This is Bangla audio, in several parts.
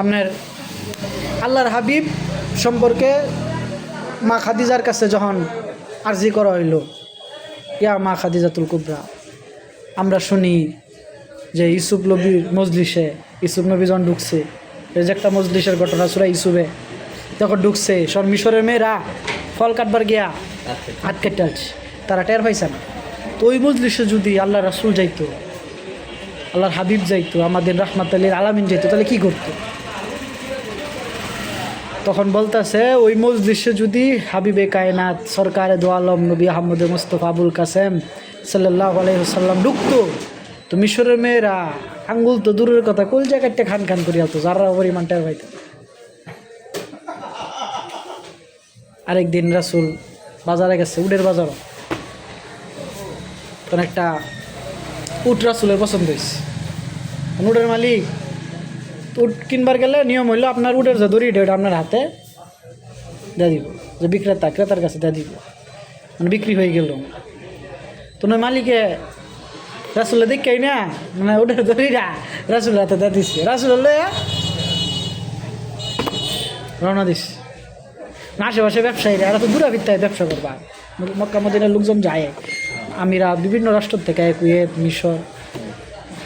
আপনার আল্লাহর হাবিব সম্পর্কে মা খাদিজার কাছে যখন আরজি করা হইল, ইয়া মা খাদিজাতুল কুবরা, আমরা শুনি যে ইসুফ নবীর মজলিসে ইসুফ নবী যখন ঢুকছে যে একটা মজলিসের ঘটনা সুরা ইসুফে যখন ঢুকছে সব মিশরের মেয়েরা ফল কাটবার গিয়া হাত কেটে আছে, তারা টের পাইছে না। তো ওই মজলিসে যদি আল্লাহ রাসুল যাইতো, আল্লাহর হাবিব যাইতো, আমাদের রহমাত আলীর আলামিন যাইতো, তাহলে কী করতো? তখন বলতেছে, ওই মজলিসে যদি হাবিবে কায়নাত, সরকারে দো আলম, নবী আহমদ মুস্তফা আবুল কাসেম সাল্লাহ আলাইসাল্লাম ঢুকতো, তো মিশরের মেয়েরা আঙ্গুল তো দূরের কথা কোল জায়গাটা খান খান করিয়া তো যারা পরিমাণ টের পাইতো। আরেকদিন রাসুল বাজারে গেছে উডের বাজারও। তখন একটা উট রাসুলের পছন্দ হয়েছে উডের মালিক উট কিনবার গেলে নিয়ম হইল আপনার উটের যে দড়ি এটা আপনার হাতে দিয়ে দিব। যে বিক্রেতা, ক্রেতার কাছে দিয়ে দিব। মানে বিক্রি হয়ে গেল। তো নয় মালিকে রাসুলে দেখেই না মানে উটের দড়িটা রাসুলের হাতে দিয়ে দিচ্ছে হলে রওনা দিস। না আশেপাশে ব্যবসায়ীরা, এরা তো দূরাভিত্তায় ব্যবসা করবা। মক্কা মদিনার লোকজন যায়। আমিরা বিভিন্ন রাষ্ট্র থেকে কুয়েত, মিশর।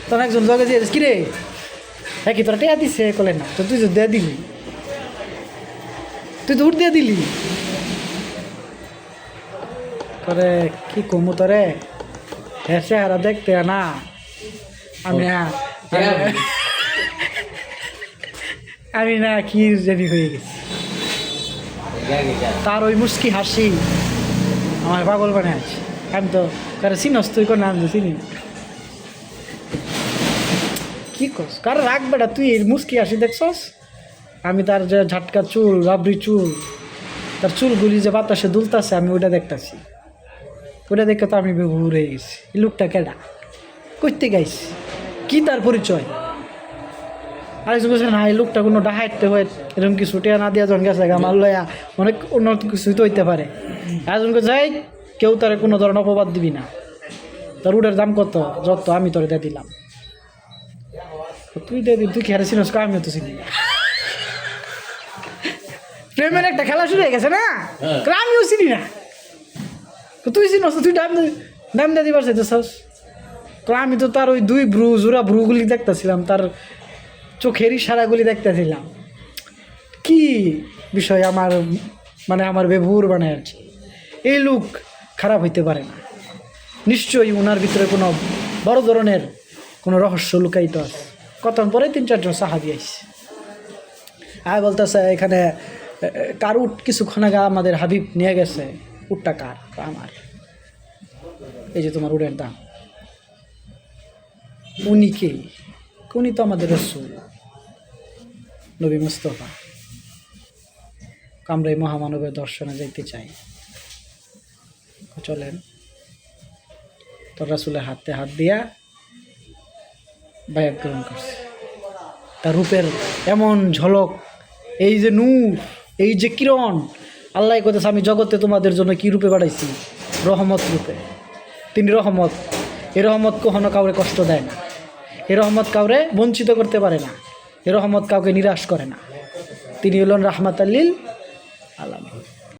তখন একজন জগে যে কিরে হ্যাঁ কি তোরা টেয়া দিছে? কলে না তো তুই তো দিয়ে দিলি। তুই তো উঠ দিয়ে দিলি। তোরে কি কমু তোরে? হ্যাঁ চেহারা দেখতে না। আমি না আমি না কি জানি হয়ে গেছি। তার ওই মুস্কি হাসি আমার পাগল বানায় আছে। আমি তো কারও চিনস তুই কোন নাম চিনি? না। কি করস কারও রাখ বেটা তুই? মুস্কি হাসি দেখছস? আমি তার যে ঝাটকা চুল, রাবড়ি চুল, তার চুলগুলি যে বাতাসে দুলতাছে, আমি ওটা দেখতাছি। ওটা দেখে তো আমি হয়ে গেছি। এই লোকটা কেডা? করতে গাইছি? কি তার পরিচয়? আরেকজন বলছে না, এই লোকটা কোনো ডাহাইতে হয়, এরকম কিছু টিয়া না দিয়া যখন গেছে আমার লয়া, অনেক অন্য কিছু তো হইতে পারে। একজনকে যাই কেউ তার কোনো ধরনের অপবাদ দিবি না। তার উডের দাম কত? যত আমি তোরে দিয়ে দিলাম। তুই দিয়ে দিবি তুই খেয়ালে চিনস কা আমিও তো চিনি। প্রেমের একটা খেলা শুরু হয়ে গেছে না? কা আমিও চিনি না। তুই চিনস তুই দে- দাম দিয়ে দিবার চাইতেছস। তো আমি তো তার ওই দুই ভ্রু জোড়া ভ্রুগুলি দেখতেছিলাম তার চোখের ইশারাগুলি দেখতেছিলাম। কি বিষয় আমার মানে আমার বেভুর মানে আর কি। এই লুক খারাপ হইতে পারে না। নিশ্চয়ই ওনার ভিতরে কোনো বড় ধরনের কোনো রহস্য লুকায়িত আছে। কত পরে তিন চারজন সাহাবি আইসে আর বলতেছে, এখানে কার উঠ কিছুক্ষণ আগে আমাদের হাবিব নিয়ে গেছে? উটটা কার? আমার। এই যে তোমার উটের দাম। উনি কে? উনি তো আমাদের রসুল। নবী মুস্তফা। আমরা এই মহামানবের দর্শনে যাইতে চাই। চলেন। তোর রাসুলের হাতে হাত দিয়া বায়াত গ্রহণ করছে। তার রূপের এমন ঝলক, এই যে নূর, এই যে কিরণ আল্লাহ কথা আমি জগতে তোমাদের জন্য কি রূপে বাড়াইছি রহমত রূপে। তিনি রহমত। এ রহমত কখনো কাউরে কষ্ট দেয় না। এ রহমত কাউরে বঞ্চিত করতে পারে না। এ রহমত কাউকে নিরাশ করে না। তিনি হলেন রাহমাত আল্লিল আলামী